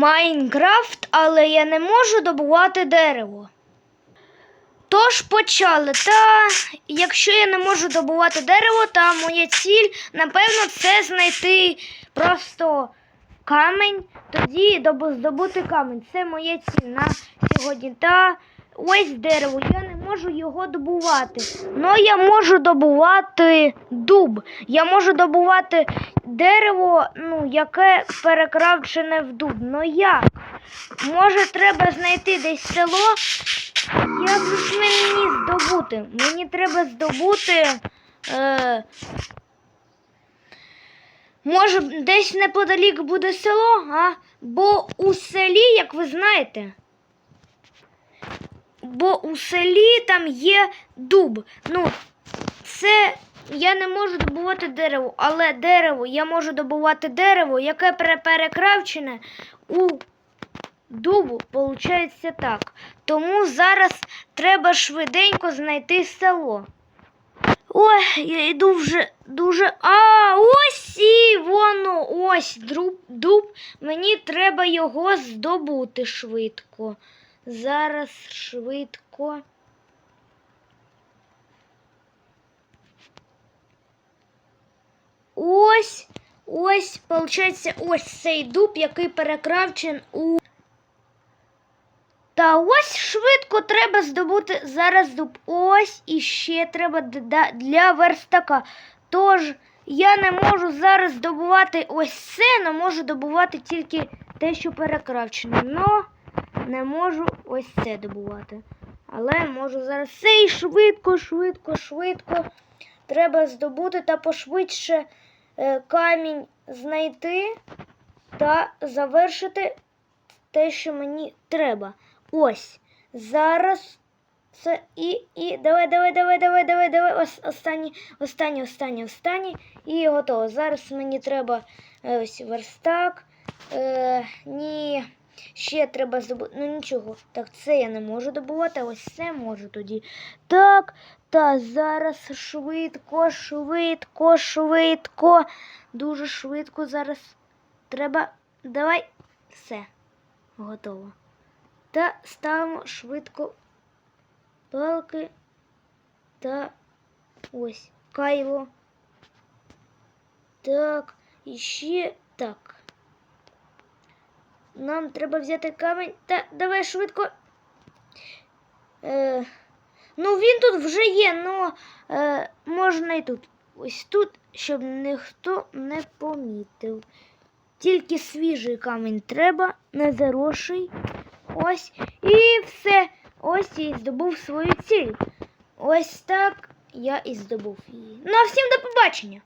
Майнкрафт, але я не можу добувати дерево. Тож почали. Та якщо я не можу добувати дерево, то моя ціль, напевно, це знайти просто камінь, тоді здобути камінь. Це моя ціль на сьогодні. Та ось дерево, я не можу його добувати. Ну я можу добувати дуб. Я можу добувати дерево, ну, яке перекравчене в дуб. Ну як? Може, треба знайти десь село. Як ж мені здобути? Мені треба здобути. Е, може, десь неподалік буде село, а? Бо у селі, як ви знаєте, бо у селі там є дуб. Ну, це я не можу добувати дерево, але дерево, я можу добувати дерево, яке перекравчене у дубу, виходить так. Тому зараз треба швиденько знайти село. Ой, я йду вже дуже. А, ось і воно, ось дуб, дуб. Мені треба його здобути швидко. Зараз швидко. Ось, ось, виходить, ось цей дуб, який перекравчен у. Та ось швидко треба здобути зараз дуб. Ось і ще треба для верстака. Тож я не можу зараз добувати ось це, але можу добувати тільки те, що перекравчене. Но не можу ось це добувати. Але можу зараз це і швидко, швидко, швидко. Треба здобути та пошвидше е, камінь знайти та завершити те, що мені треба. Ось. Зараз це і. і. Давай, давай, давай, давай, давай, давай. Ос, останній, останній, останній, останній. І готово. Зараз мені треба е, ось верстак. Е, ні. Ще треба здобути. Ну нічого. Так, це я не можу добувати, ось це можу тоді. Так, та зараз швидко, швидко, швидко. Дуже швидко зараз треба. Давай. Все. Готово. Та ставимо швидко палки та ось кайло. Так, і ще так. Нам треба взяти камінь. Та давай швидко. Е, ну, він тут вже є, але е, можна і тут. Ось тут, щоб ніхто не помітив. Тільки свіжий камінь треба, не заросший. Ось і все. Ось і здобув свою ціль. Ось так я і здобув її. Ну а всім до побачення!